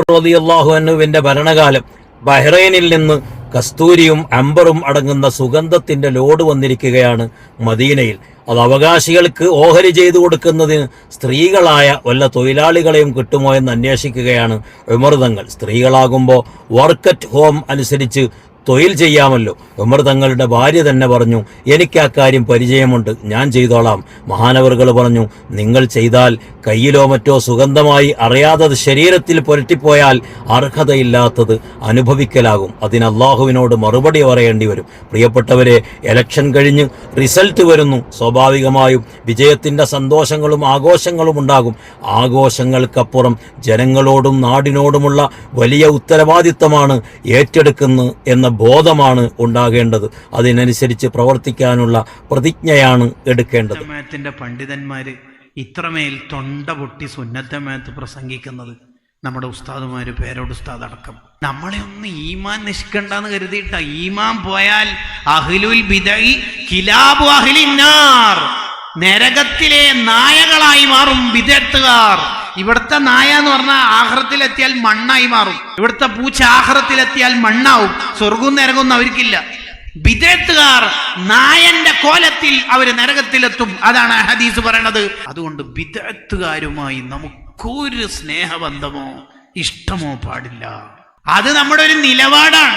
റളിയല്ലാഹു അൻഹുവിന്റെ ഭരണകാലം ബഹ്റൈനിൽ നിന്ന് കസ്തൂരിയും അംബറും അടങ്ങുന്ന സുഗന്ധത്തിന്റെ ലോഡ് വന്നിരിക്കുകയാണ് മദീനയിൽ. അത് അവകാശികൾക്ക് ഓഹരി ചെയ്തു കൊടുക്കുന്നതിന് സ്ത്രീകളായ വല്ല തൊഴിലാളികളെയും കിട്ടുമോ എന്ന് അന്വേഷിക്കുകയാണ് വിമൃതങ്ങൾ സ്ത്രീകളാകുമ്പോൾ വർക്ക് അറ്റ് ഹോം അനുസരിച്ച് തൊഴിൽ ചെയ്യാമല്ലോ. ഉമർ തങ്ങളുടെ ഭാര്യ തന്നെ പറഞ്ഞു എനിക്ക് ആ കാര്യം പരിചയമുണ്ട്. ഞാൻ ചെയ്തോളാം. മഹാനവറുകൾ പറഞ്ഞു നിങ്ങൾ ചെയ്താൽ കയ്യിലോ മറ്റോ സുഗന്ധമായി അറിയാത്തത് ശരീരത്തിൽ പുരട്ടിപ്പോയാൽ അർഹതയില്ലാത്തത് അനുഭവിക്കലാകും. അതിന് അള്ളാഹുവിനോട് മറുപടി പറയേണ്ടി വരും. പ്രിയപ്പെട്ടവരെ എലക്ഷൻ കഴിഞ്ഞ് റിസൾട്ട് വരുന്നു. സ്വാഭാവികമായും വിജയത്തിന്റെ സന്തോഷങ്ങളും ആഘോഷങ്ങളും ഉണ്ടാകും. ആഘോഷങ്ങൾക്കപ്പുറം ജനങ്ങളോടും നാടിനോടുമുള്ള വലിയ ഉത്തരവാദിത്തമാണ് ഏറ്റെടുക്കുന്നു എന്ന ബോധമാണ് ഉണ്ടാകേണ്ടത്. അതിനനുസരിച്ച് പ്രവർത്തിക്കാനുള്ള പ്രതിജ്ഞയാണ് എടുക്കേണ്ടത്. പണ്ഡിതന്മാര് ഇത്രമേൽ തൊണ്ട പൊട്ടി സുന്നത്തമേത്ത് പ്രസംഗിക്കുന്നത് നമ്മുടെ ഉസ്താദുമാർ പേരോട് ഉസ്താദ് അടക്കം. നമ്മളെ ഒന്ന് ഈമാൻ നിഷ്കണ്ടെന്ന് കരുതിയിട്ട. ഈമാൻ പോയാൽ അഹ്ലുൽ ബിദഈ കിലാബു അഹ്ലിന്നാർ നരകത്തിലെ നായകളായി മാറും വിദഗ്ധകാർ ഇവിടുത്തെ നായ എന്ന് പറഞ്ഞാൽ ആഹ്റത്തിലെത്തിയാൽ മണ്ണായി മാറും. ഇവിടുത്തെ പൂച്ച ആഹ്റത്തിലെത്തിയാൽ മണ്ണാവും. സ്വർഗവും നരകവും അവർക്കില്ല. വിദേത്തുകാർ നായന്റെ കോലത്തിൽ അവർ നരകത്തിലെത്തും. അതാണ് ഹദീസ് പറയണത്. അതുകൊണ്ട് വിദേത്തുകാരുമായി നമുക്കൊരു സ്നേഹബന്ധമോ ഇഷ്ടമോ പാടില്ല. അത് നമ്മുടെ ഒരു നിലപാടാണ്.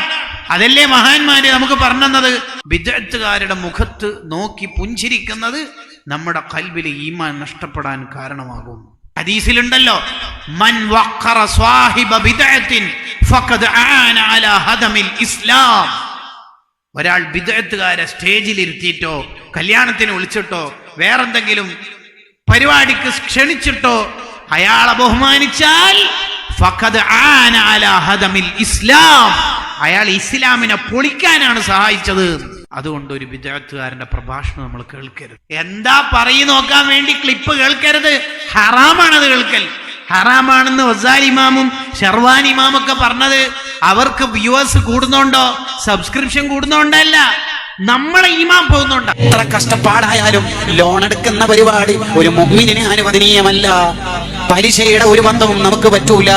അതല്ലേ മഹാന്മാര് നമുക്ക് പറഞ്ഞത് ബിദേത്തുകാരുടെ മുഖത്ത് നോക്കി പുഞ്ചിരിക്കുന്നത് നമ്മുടെ കൽവിൽ ഈമാൻ നഷ്ടപ്പെടാൻ കാരണമാകും. ഹദീസിലുണ്ടല്ലോ മൻ വഖറ സ്വാഹിബ ബിദഅത്തിൻ ഫഖദ് ആന അലാ ഹദമിൽ ഇസ്ലാം. ഒരാൾ വിദഗ്ധകാരെ സ്റ്റേജിൽ ഇരുത്തിയിട്ടോ കല്യാണത്തിന് വിളിച്ചിട്ടോ വേറെന്തെങ്കിലും പരിപാടിക്ക് ക്ഷണിച്ചിട്ടോ അയാളെ ബഹുമാനിച്ചാൽ ഇസ്ലാം. അയാൾ ഇസ്ലാമിനെ പൊളിക്കാനാണ് സഹായിച്ചത്. അതുകൊണ്ട് ഒരു വിദഗ്ധകാരന്റെ പ്രഭാഷണം നമ്മൾ കേൾക്കരുത്. എന്താ പറയി നോക്കാൻ വേണ്ടി ക്ലിപ്പ് കേൾക്കരുത്? ഹറാമാണത് കേൾക്കൽ. ഹറാമാണെന്ന് വസാലിമാമും ഇമാമൊക്കെ പറഞ്ഞത് അവർക്ക് വ്യൂവേഴ്സ് കൂടുന്നുണ്ടോ? സബ്സ്ക്രിപ്ഷൻ കൂടുന്നുണ്ടല്ല. നമ്മളെ ഈമാൻ പോകുന്നുണ്ട്? എത്ര കഷ്ടപ്പാടായാലും ലോൺ എടുക്കുന്ന പരിപാടി ഒരു മുമ്മിനെ അനുവദനീയമല്ല. പലിശയുടെ ഒരു ബന്ധവും നമുക്ക് പറ്റൂല.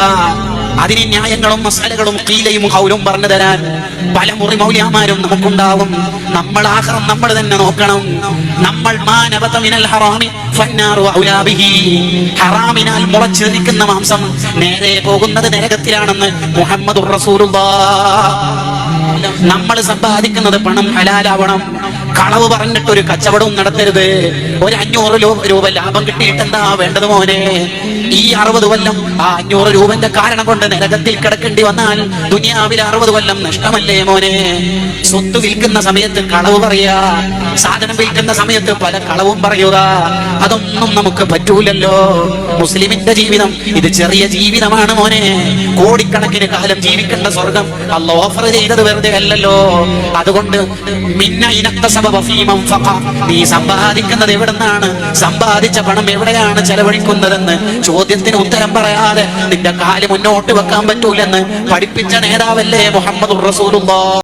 അതിന് ന്യായങ്ങളും മസാലകളും കീലയും ഹൗലും പറഞ്ഞു തരാൻ പല മുറി മൗലിയാമാരും നമുക്കുണ്ടാവും. നമ്മൾ ആഹ്റം നമ്മൾ തന്നെ നോക്കണം. നമ്മൾ മാനവത മിനൽ ഹറാമി. ഹറാമിനാൽ മാംസം നേരെ പോകുന്നത് നരകത്തിലാണെന്ന് മുഹമ്മദ് നമ്മൾ സമ്പാദിക്കുന്നത് പണം ഹലാലാവണം. കളവ് പറഞ്ഞിട്ട് ഒരു കച്ചവടവും നടത്തരുത്. ഒരു അഞ്ഞൂറ് രൂപ ലാഭം കിട്ടിയിട്ട് എന്താ വേണ്ടത് മോനെ? ഈ അറുപത് കൊല്ലം ആ അഞ്ഞൂറ് രൂപന്റെ കാരണം കൊണ്ട് നരകത്തിൽ കിടക്കേണ്ടി വന്നാൽ ദുനിയാവിൽ അറുപത് കൊല്ലം നഷ്ടമല്ലേ മോനെ? സ്വത്ത് വിൽക്കുന്ന സമയത്ത് കളവ് പറയാ. സാധനം വിൽക്കുന്ന സമയത്ത് പല കളവും പറയുക. അതൊന്നും നമുക്ക് പറ്റൂലല്ലോ. മുസ്ലിമിന്റെ ജീവിതം ഇത് ചെറിയ ജീവിതമാണ് മോനെ. കോടിക്കണക്കിന് കാലം ജീവിക്കേണ്ട സ്വർഗം അല്ല ഓഫർ ചെയ്തത് വെറുതെ അല്ലല്ലോ. അതുകൊണ്ട് മിന്ന ഇനത്ത. നീ സമ്പാദിക്കുന്നത് എവിടുന്നാണ്? സമ്പാദിച്ച പണം എവിടെയാണ് ചെലവഴിക്കുന്നതെന്ന് ചോദ്യത്തിന് ഉത്തരം പറയാതെ നിന്റെ കാൽ മുന്നോട്ട് വെക്കാൻ പറ്റൂലെന്ന് പഠിപ്പിച്ച നേതാവല്ലേ മുഹമ്മദ് റസൂലുള്ള.